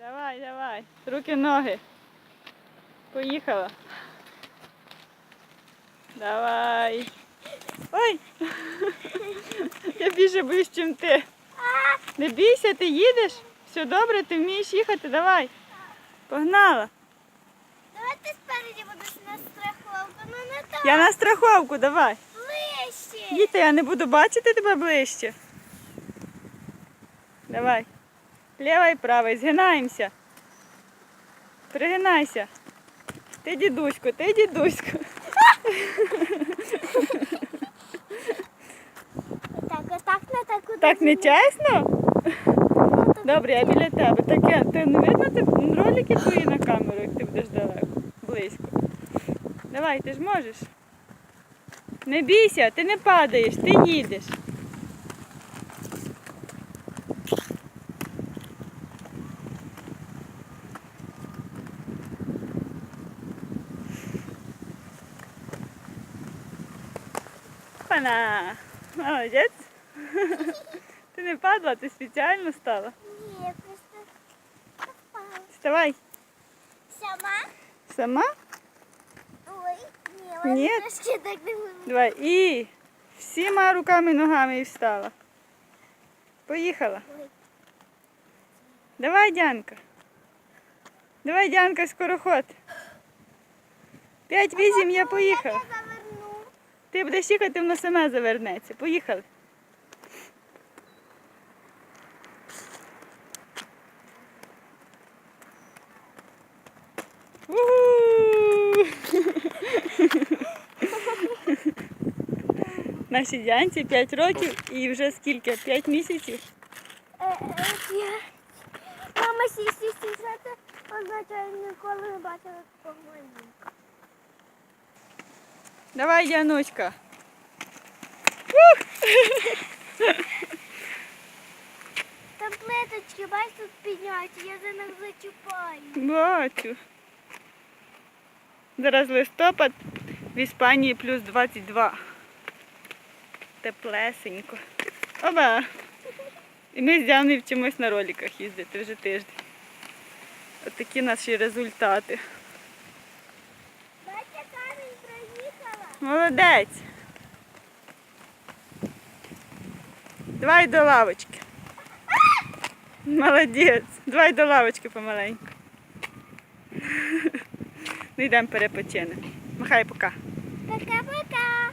Давай, давай. Руки, ноги. Поїхала. Давай. Ой! Я більше боюсь, чим ти. Не бійся, ти їдеш. Все добре, ти вмієш їхати, давай. Погнала. Давайте спереді будеш на страховку. Ну не так Я на страховку, давай. ближче. Діти, я не буду бачити тебе ближче. Давай. Ліва і права, згинаємося. Пригинайся. Ти дідусько, ти дідусько. Так, отак на таку. Так не чесно? Добре, я біля тебе. Таке, ти не видно ти ролики твої на камеру, як ти будеш далеко, близько. Давай, ти ж можеш. Не бійся, ти не падаєш, ти їдеш. Пана, молодець. Ти не падала, ти спеціально стала. Ні, я просто попала. Вставай. Сама? Сама? Ой, ні, Ні. ладно, трошки так не буду. Давай. І всіма руками і ногами і встала. Поїхала. Ой. Давай, Дянка. Давай, Дянка, скороход. П'ять-вісім я поїхала. Ти будеш їхати, воно саме завернеться. Поїхали. У-ху! Нашій Дянці 5 років і вже скільки? 5 місяців. Мама сісі це означає ніколи не бачила такого малюнка. Давай, Яночка. Там плиточки, бачиш, тут підняті, я за них зачіпаю. Бачу. Зараз листопад в Іспанії плюс 22. Теплесенько. Оба. І ми з Діаною вчимось на роликах їздити вже тиждень. От такі наші результати. Молодець. Давай до лавочки. Молодець. Давай до лавочки помаленьку. Ну йдемо перепочинемо. Махай пока. Пока-пока.